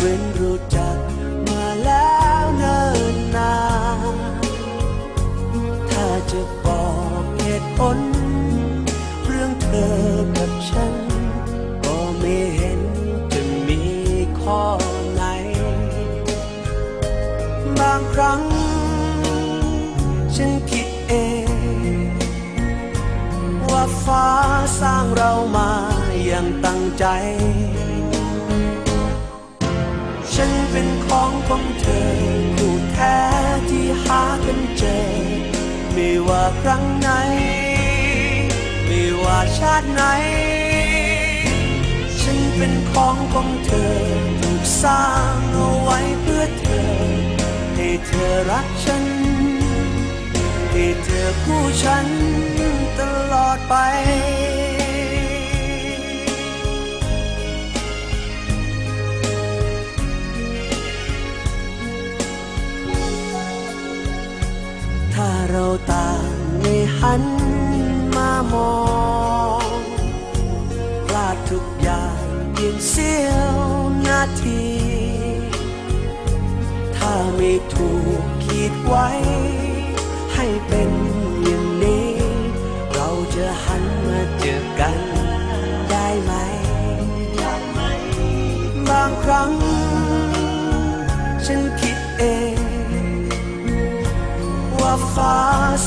เหมือนรู้จักมาแล้วเนิ่นนานถ้าจะบอกเหตุผลเรื่องเธอกับฉัน ก็ไม่เห็นจะมีข้อไหน บางครั้ง ฉันคิดเอง ว่าฟ้าสร้างเรามาอย่างตั้งใจ ฉันเป็นของของเธอ คู่แท้ที่หากันเจอ ไม่ว่าครั้งไหน ไม่ว่าชาติไหน ฉันเป็นของของเธอ ถูกสร้างเอาไว้เพื่อเธอ ให้เธอรักฉัน ให้เธอคู่ฉันตลอดไป เราต่างไม่หันมามองพลาดทุกอย่างเพียงเสี้ยวนาที ถ้าไม่ถูกขีดไว้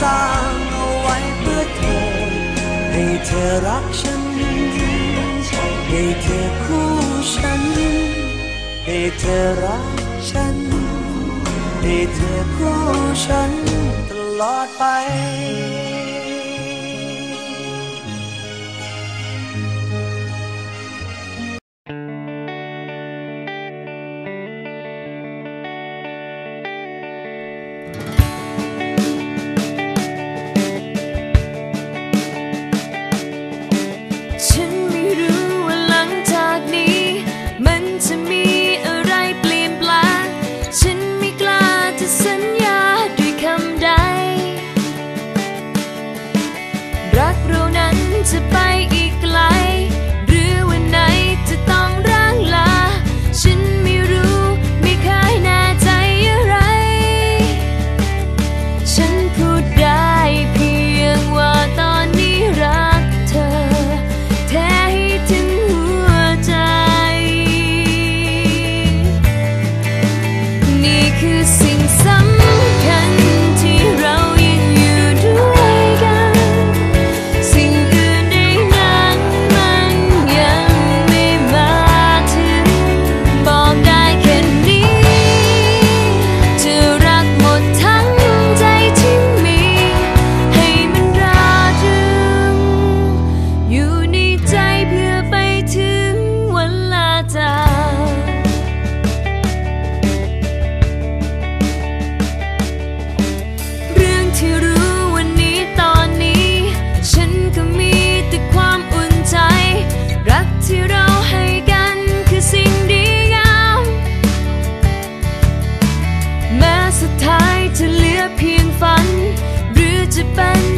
สร้างเอาไว้เพื่อเธอ ให้เธอรักฉัน ให้เธอคู่ฉัน ให้เธอรักฉัน ให้เธอคู่ฉันตลอดไป หรื